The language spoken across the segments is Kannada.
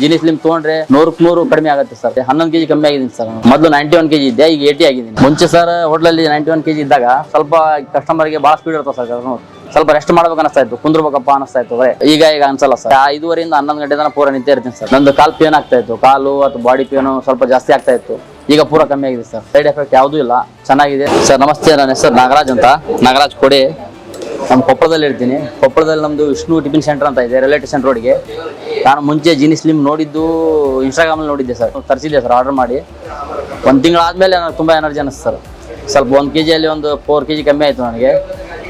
ಜಿನಿ ಸ್ಲಿಮ್ ತಗೊಂಡ್ರೆ ನೂರಕ್ ನೂರು ಕಡಿಮೆ ಆಗುತ್ತೆ ಸರ್ ಹನ್ನೊಂದು ಕೆಜಿ ಕಮ್ಮಿ ಆಗಿದ್ದೀನಿ ಸರ್ ಮೊದಲು ನೈಂಟಿ ಒನ್ ಕೆಜಿ ಇದ್ದೆ, ಈಗ ಏಟಿ ಆಗಿದ್ದೀನಿ. ಮುಂಚೆ ಸರ್ ಹೋಟ್ಲಲ್ಲಿ ನೈಂಟಿ ಒನ್ ಕೆಜಿ ಇದ್ದಾಗ ಸ್ವಲ್ಪ ಕಸ್ಟಮರ್ಗೆ ಬಹಳ ಸ್ಪೀಡ್ ಇರ್ತದೆ ಸರ್ ಸ್ವಲ್ಪ ರೆಸ್ಟ್ ಮಾಡ್ಬೇಕು ಅನಿಸ್ತಾ ಇತ್ತು, ಕುಂದ್ರಬೇಕಪ್ಪ ಅನಿಸ್ತಾ ಇತ್ತು ಈಗ ಈಗ ಅನ್ಸಲ್ಲ ಸರ್ ಐದುವರೆಯಿಂದ ಹನ್ನೊಂದು ಗಂಟೆ ತನಕ ಪೂರ ನಿಂತೇ ಇರ್ತೀನಿ ಸರ್ ನಂದು ಕಾಲ್ ಪೇನ್ ಆಗ್ತಾ ಇತ್ತು, ಕಾಲು ಅಥವಾ ಬಾಡಿ ಪೇನು ಸ್ವಲ್ಪ ಜಾಸ್ತಿ ಆಗ್ತಾ ಇತ್ತು. ಈಗ ಪೂರ ಕಮ್ಮಿ ಆಗಿದೆ ಸರ್ ಸೈಡ್ ಎಫೆಕ್ಟ್ ಯಾವುದೂ ಇಲ್ಲ, ಚೆನ್ನಾಗಿದೆ. ಸರ್ ನಮಸ್ತೆ, ನನ್ನ ಹೆಸರು ನಾಗರಾಜ್ ಅಂತ. ನಾಗರಾಜ್ ಕೊಡಿ. ನಮ್ಮ ಕೊಪ್ಪಳದಲ್ಲಿ ಇರ್ತೀನಿ. ಕೊಪ್ಪಳದಲ್ಲಿ ನಮ್ಮದು ವಿಷ್ಣು ಟಿಫಿನ್ ಸೆಂಟರ್ ಅಂತ ಇದೆ ರೈಲ್ವೆ ಸ್ಟೇಷನ್ ರೋಡ್ಗೆ. ನಾನು ಮುಂಚೆ ಜೀನಿ ಸ್ಲಿಮ್ ನೋಡಿದ್ದು ಇನ್ಸ್ಟಾಗ್ರಾಮಲ್ಲಿ ನೋಡಿದ್ದೆ ಸರ್, ತರಿಸಿದ್ದೆ ಸರ್ ಆರ್ಡರ್ ಮಾಡಿ. ಒಂದು ತಿಂಗಳಾದಮೇಲೆ ನನಗೆ ತುಂಬ ಎನರ್ಜಿ ಅನ್ನಿಸ್ತು ಸರ್. ಸ್ವಲ್ಪ ಒಂದು ಕೆ ಜಿಯಲ್ಲಿ ಒಂದು ಫೋರ್ ಕೆ ಜಿ ಕಮ್ಮಿ ಆಯಿತು ನನಗೆ.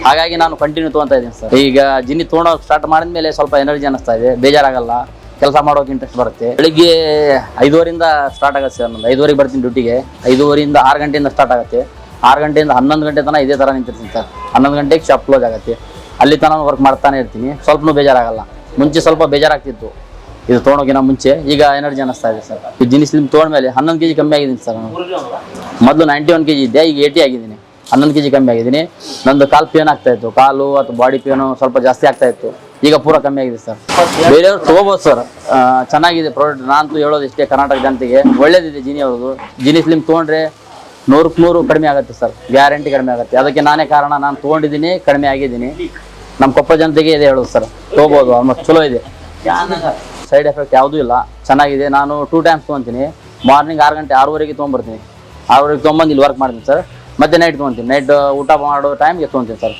ಹಾಗಾಗಿ ನಾನು ಕಂಟಿನ್ಯೂ ತೊಗೊತಾ ಇದ್ದೀನಿ ಸರ್. ಈಗ ಜಿನ್ನಿ ತೊಗೊಂಡೋಗಿ ಸ್ಟಾರ್ಟ್ ಮಾಡಿದ್ಮೇಲೆ ಸ್ವಲ್ಪ ಎನರ್ಜಿ ಅನ್ನಿಸ್ತಾ ಇದೆ, ಬೇಜಾರಾಗಲ್ಲ. ಕೆಲಸ ಮಾಡೋಕೆ ಇಂಟ್ರೆಸ್ಟ್ ಬರುತ್ತೆ. ಬೆಳಿಗ್ಗೆ ಐದುವರೆಯಿಂದ ಸ್ಟಾರ್ಟ್ ಆಗುತ್ತೆ ಸರ್ ನಮ್ಮದು ಐದುವರೆಗೆ ಬರ್ತೀನಿ ಡ್ಯೂಟಿಗೆ ಐದುವರೆಯಿಂದ ಆರು ಗಂಟೆಯಿಂದ ಸ್ಟಾರ್ಟ್ ಆಗುತ್ತೆ. ಆರು ಗಂಟೆಯಿಂದ ಹನ್ನೊಂದು ಗಂಟೆ ತನಕ ಇದೇ ಥರ ನಿಂತಿರ್ತೀನಿ ಸರ್. ಹನ್ನೊಂದು ಗಂಟೆಗೆ ಶಾಪ್ ಕ್ಲೋಸ್ ಆಗುತ್ತೆ. ಅಲ್ಲಿ ತನಕ ವರ್ಕ್ ಮಾಡ್ತಾನೆ ಇರ್ತೀನಿ. ಸ್ವಲ್ಪನೂ ಬೇಜಾರಾಗಲ್ಲ. ಮುಂಚೆ ಸ್ವಲ್ಪ ಬೇಜಾರಾಗ್ತಿತ್ತು. ಇದು ತೊಗೊಂಡೋಗಿನ ಮುಂಚೆ. ಈಗ ಎನರ್ಜಿ ಅನ್ನಿಸ್ತಾ ಇದೆ ಸರ್. ಈ ಜೀನ್ಸ್ ನಿಮ್ಮ ತೊಗೊಂಡ್ಮೇಲೆ ಹನ್ನೊಂದು ಕೆ ಜಿ ಕಮ್ಮಿ ಆಗಿದ್ದೀನಿ ಸರ್ ನಾನು. ಮೊದಲು ನೈಂಟಿ ಒನ್ ಕೆ ಜಿ ಇದ್ದೆ, ಈಗ ಏಯ್ಟಿ ಆಗಿದ್ದೀನಿ. ಹನ್ನೊಂದು ಕೆ ಜಿ ಕಮ್ಮಿ ಆಗಿದ್ದೀನಿ. ನಂದು ಕಾಲು ಪೇನ್ ಆಗ್ತಾ ಇತ್ತು. ಕಾಲು ಅಥವಾ ಬಾಡಿ ಪೇನು ಸ್ವಲ್ಪ ಜಾಸ್ತಿ ಆಗ್ತಾ ಇತ್ತು. ಈಗ ಪೂರ ಕಮ್ಮಿ ಆಗಿದೆ ಸರ್. ಬೇರೆಯವ್ರು ತೊಗೋಬೋದು ಸರ್. ಚೆನ್ನಾಗಿದೆ ಪ್ರಾಡಕ್ಟ್ ನಾನಂತೂ ಹೇಳೋದು ಇಷ್ಟೇ ಕರ್ನಾಟಕ ಜನತೆಗೆ. ಒಳ್ಳೇದಿದೆ ಜಿನಿ ಅವ್ರದ್ದು. ಜಿನಿ ಫಿಲ್ಮ್ ತೊಗೊಂಡ್ರೆ ನೂರಕ್ಕೆ ನೂರು ಕಡಿಮೆ ಆಗುತ್ತೆ ಸರ್. ಗ್ಯಾರಂಟಿ ಕಡಿಮೆ ಆಗುತ್ತೆ. ಅದಕ್ಕೆ ನಾನೇ ಕಾರಣ, ನಾನು ತೊಗೊಂಡಿದ್ದೀನಿ, ಕಡಿಮೆ ಆಗಿದ್ದೀನಿ. ನಮ್ಮ ಕೊಪ್ಪ ಜನತೆಗೆ ಇದೆ ಹೇಳೋದು ಸರ್. ತೊಗೋಬೋದು, ಆಲ್ಮೋಸ್ಟ್ ಚಲೋ ಇದೆ. ಸೈಡ್ ಎಫೆಕ್ಟ್ ಯಾವುದೂ ಇಲ್ಲ. ಚೆನ್ನಾಗಿದೆ. ನಾನು ಟೂ ಟೈಮ್ಸ್ ತೊಗೊತೀನಿ. ಮಾರ್ನಿಂಗ್ ಆರು ಗಂಟೆ, ಆರೂವರೆಗೆ ತೊಗೊಂಬರ್ತೀನಿ. ಆರೂವರೆಗೆ ತೊಗೊಂಬಂದು ಇಲ್ಲಿ ವರ್ಕ್ ಮಾಡ್ತೀನಿ ಸರ್. ಮತ್ತೆ ನೈಟ್ ತೊಗೊತೀನಿ. ನೈಟ್ ಊಟ ಮಾಡೋ ಟೈಮ್ಗೆ ತೊಗೊತೀನಿ ಸರ್.